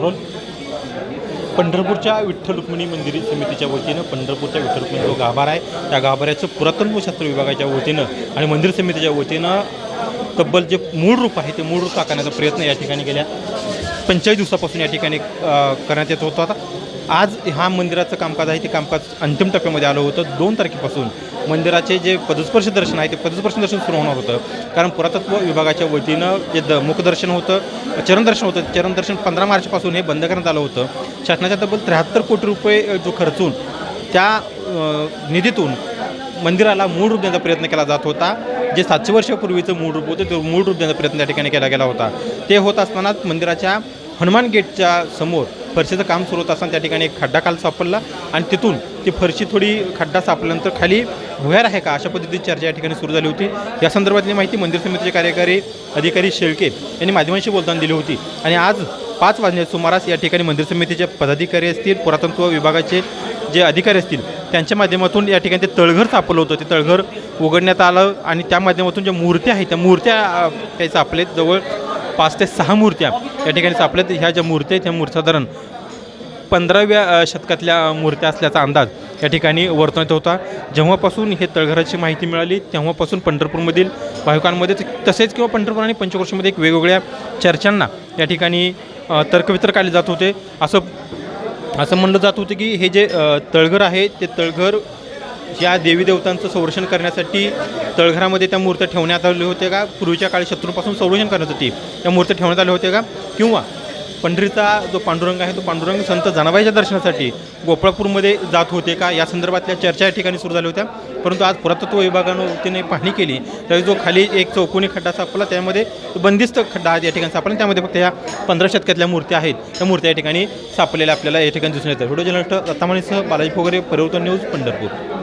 Role पंढरपूरच्या विठ्ठल रुक्मिणी मंदिर समितीच्या वतीनं पंढरपूरच्या विठ्ठल रुक्मिणी जो गाभारा आहे त्या गाभाऱ्याचं पुरातत्वशास्त्र विभागाच्या वतीनं आणि मंदिर समितीच्या वतीनं तब्बल जे मूळ रूप आहे ते मूळ रूप टाकण्याचा प्रयत्न या ठिकाणी केला. पंचेचाळीस दिवसापासून या ठिकाणी करण्यात येत होता. आज ह्या मंदिराचं कामकाज आहे ते कामकाज अंतिम टप्प्यामध्ये आलं होतं. दोन तारखेपासून मंदिराचे जे पदस्पर्श दर्शन आहे ते पदस्पर्श दर्शन सुरू होणार होतं. कारण पुरातत्व विभागाच्या वतीनं जे द मुखदर्शन होतं चरणदर्शन होतं चरणदर्शन पंधरा मार्चपासून हे बंद करण्यात आलं होतं. शासनाच्या तब्बल त्र्याहत्तर कोटी रुपये जो खर्चून त्या निधीतून मंदिराला मूळ रूप देण्याचा प्रयत्न केला जात होता. जे सातशे वर्षापूर्वीचं मूळ रूप होतं ते मूळ रूप देण्याचा प्रयत्न त्या ठिकाणी केला गेला होता. ते होत असतानाच मंदिराच्या हनुमान गेटच्या समोर फरशीचं काम सुरू होत असताना त्या ठिकाणी एक खड्डा काल सापडला आणि तिथून ती फरशी थोडी खड्डा सापडल्यानंतर खाली भुयार आहे का अशा पद्धतीची चर्चा या ठिकाणी सुरू झाली होती. या संदर्भातली माहिती मंदिर समितीचे कार्यकारी अधिकारी शेळके यांनी माध्यमांशी बोलताना दिली होती. आणि आज पाच वाजण्या सुमारास या ठिकाणी मंदिर समितीचे पदाधिकारी असतील पुरातत्व विभागाचे जे अधिकारी असतील त्यांच्या माध्यमातून या ठिकाणी ते तळघर सापडलं होतं. ते तळघर उघडण्यात आलं आणि त्या माध्यमातून ज्या मूर्त्या आहेत त्या मूर्त्या काही सापलेत जवळ पाच ते सहा मूर्त्या या ठिकाणी सापल्यात ह्या ज्या मूर्त्या आहेत त्या मूर्त्या साधारण पंधराव्या शतकातल्या मूर्त्या असल्याचा अंदाज या ठिकाणी वर्तवण्यात होता. जेव्हापासून हे तळघराची माहिती मिळाली तेव्हापासून पंढरपूरमधील भाविकांमध्ये तसेच किंवा पंढरपूर आणि पंचक्रोशीमध्ये एक वेगवेगळ्या चर्चांना या ठिकाणी तर्कवितर्क आले जात होते. असं असं म्हणलं जात होतं की हे जे तळघर आहे ते तळघर या देवी देवतांचं संरक्षण करण्यासाठी तळघरामध्ये त्या मूर्त्या ठेवण्यात आल्या होत्या का? पूर्वीच्या काळी शत्रूपासून संरक्षण करण्यासाठी त्या मूर्त्या ठेवण्यात आल्या होत्या का? किंवा पंढरीचा जो पांडुरंग आहे तो पांडुरंग संत जनाबाईच्या दर्शनासाठी गोपाळपूरमध्ये जात होते का? या संदर्भातल्या चर्चा या ठिकाणी सुरू झाल्या होत्या. परंतु आज पुरातत्व विभागानं वतीने पाहणी केली. तर जो खाली एक चौकोनी खड्डा सापडला त्यामध्ये तो बंदिस्त खड्डा या ठिकाणी सापडला. त्यामध्ये फक्त ह्या पंधरा शतकातल्या मूर्त्या आहेत. त्या मूर्त्या या ठिकाणी सापडलेल्या आपल्याला या ठिकाणी दिसून येतात. व्हिडिओ जर्नलिस्ट रत्नामणीसह बालाजी फोगरे परिवर्तन न्यूज पंढरपूर.